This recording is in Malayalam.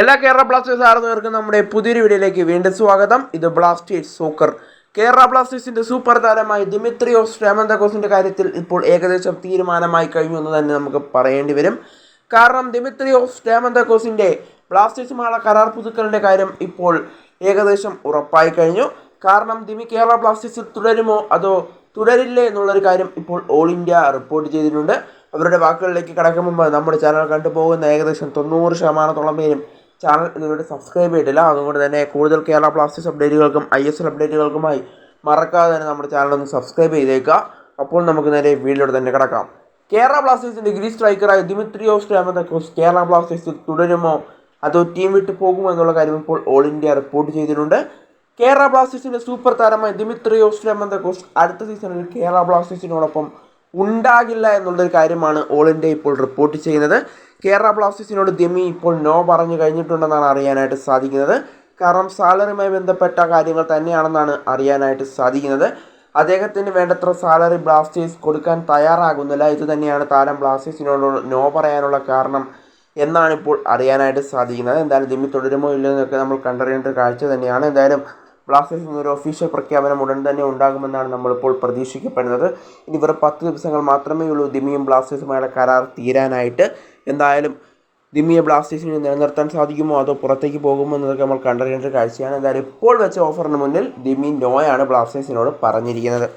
എല്ലാ കേരള ബ്ലാസ്റ്റേഴ്സ് ആർന്നവർക്ക് നമ്മുടെ പുതിയൊരു വീഡിയോയിലേക്ക് വീണ്ടും സ്വാഗതം. ഇത് ബ്ലാസ്റ്റേഴ്സ് സോക്കർ. കേരള ബ്ലാസ്റ്റേഴ്സിന്റെ സൂപ്പർ താരമായ ദിമിത്രിയോസ് രാമന്തകോസിന്റെ കാര്യത്തിൽ ഇപ്പോൾ ഏകദേശം തീരുമാനമായി കഴിഞ്ഞു എന്ന് തന്നെ നമുക്ക് പറയേണ്ടി വരും. കാരണം ദിമിത്രിയോസ് രാമന്തകോസിന്റെ ബ്ലാസ്റ്റേഴ്സുമായുള്ള കരാർ പുതുക്കലിന്റെ കാര്യം ഇപ്പോൾ ഏകദേശം ഉറപ്പായി കഴിഞ്ഞു. കാരണം ദിമി കേരള ബ്ലാസ്റ്റേഴ്സിൽ തുടരുമോ അതോ തുടരില്ലേ എന്നുള്ളൊരു കാര്യം ഇപ്പോൾ ഓൾ ഇന്ത്യ റിപ്പോർട്ട് ചെയ്തിട്ടുണ്ട്. അവരുടെ വാക്കുകളിലേക്ക് കടക്കും മുമ്പ് നമ്മുടെ ചാനൽ കണ്ടുപോകുന്ന ഏകദേശം തൊണ്ണൂറ് ശതമാനത്തോളം പേരും ചാനൽ ഇതുവരെ സബ്സ്ക്രൈബ് ചെയ്തിട്ടില്ല. അതുകൊണ്ട് തന്നെ കൂടുതൽ കേരള ബ്ലാസ്റ്റേഴ്സ് അപ്ഡേറ്റുകൾക്കും ഐ എസ് എൽ അപ്ഡേറ്റുകൾക്കുമായി മറക്കാതെ തന്നെ നമ്മുടെ ചാനൽ ഒന്ന് സബ്സ്ക്രൈബ് ചെയ്തേക്കുക. അപ്പോൾ നമുക്ക് നേരെ വീഡിയോയിലൂടെ തന്നെ കിടക്കാം. കേരള ബ്ലാസ്റ്റേഴ്സിന്റെ ഗ്രീ സ്ട്രൈക്കറായ ദിമിത്രിയോസ് രാമതക്കോസ് കേരള ബ്ലാസ്റ്റേഴ്സ് തുടരുമോ? അതോ ടീം വിട്ട് പോകുമോ എന്നുള്ള കാര്യം ഇപ്പോൾ ഓൾ ഇന്ത്യ റിപ്പോർട്ട് ചെയ്തിട്ടുണ്ട്. കേരള ബ്ലാസ്റ്റേഴ്സിന്റെ സൂപ്പർ താരമായ ദിമിത്രിയോസ് രാമന്തകോസ് അടുത്ത സീസണിൽ കേരള ബ്ലാസ്റ്റേഴ്സിനോടൊപ്പം ഉണ്ടാകില്ല എന്നുള്ളൊരു കാര്യമാണ് ഓൾ ഇന്ത്യ ഇപ്പോൾ റിപ്പോർട്ട് ചെയ്യുന്നത്. കേരള ബ്ലാസ്റ്റേഴ്സിനോട് ദിമി ഇപ്പോൾ നോ പറഞ്ഞു കഴിഞ്ഞിട്ടുണ്ടെന്നാണ് അറിയാനായിട്ട് സാധിക്കുന്നത്. കാരണം സാലറിയുമായി ബന്ധപ്പെട്ട കാര്യങ്ങൾ തന്നെയാണെന്നാണ് അറിയാനായിട്ട് സാധിക്കുന്നത്. അദ്ദേഹത്തിന് വേണ്ടത്ര സാലറി ബ്ലാസ്റ്റേഴ്സ് കൊടുക്കാൻ തയ്യാറാകുന്നില്ല. ഇത് തന്നെയാണ് താരം ബ്ലാസ്റ്റേഴ്സിനോട് നോ പറയാനുള്ള കാരണം എന്നാണ് ഇപ്പോൾ അറിയാനായിട്ട് സാധിക്കുന്നത്. എന്തായാലും ദിമ്മി തുടരുമോ ഇല്ലയോ എന്നൊക്കെ നമ്മൾ കണ്ടറിയേണ്ട ഒരു കാഴ്ച തന്നെയാണ്. എന്തായാലും ബ്ലാസ്റ്റേഴ്സിൽ നിന്നൊരു ഒഫീഷ്യൽ പ്രഖ്യാപനം ഉടൻ തന്നെ ഉണ്ടാകുമെന്നാണ് നമ്മളിപ്പോൾ പ്രതീക്ഷിക്കപ്പെടുന്നത്. ഇനി വെറും പത്ത് ദിവസങ്ങൾ മാത്രമേ ഉള്ളൂ ദിമിയും ബ്ലാസ്റ്റേഴ്സുമായുള്ള കരാർ തീരാനായിട്ട്. എന്തായാലും ദിമിയെ ബ്ലാസ്റ്റേഴ്സിന് നിലനിർത്താൻ സാധിക്കുമോ? അതോ പുറത്തേക്ക് പോകുമോ എന്നതൊക്കെ നമ്മൾ കണ്ടറിയേണ്ട കാഴ്ചയാണ്. എന്തായാലും ഇപ്പോൾ വെച്ച ഓഫറിന് മുന്നിൽ ദിമി നോയാണ് ബ്ലാസ്റ്റേഴ്സിനോട് പറഞ്ഞിരിക്കുന്നത്.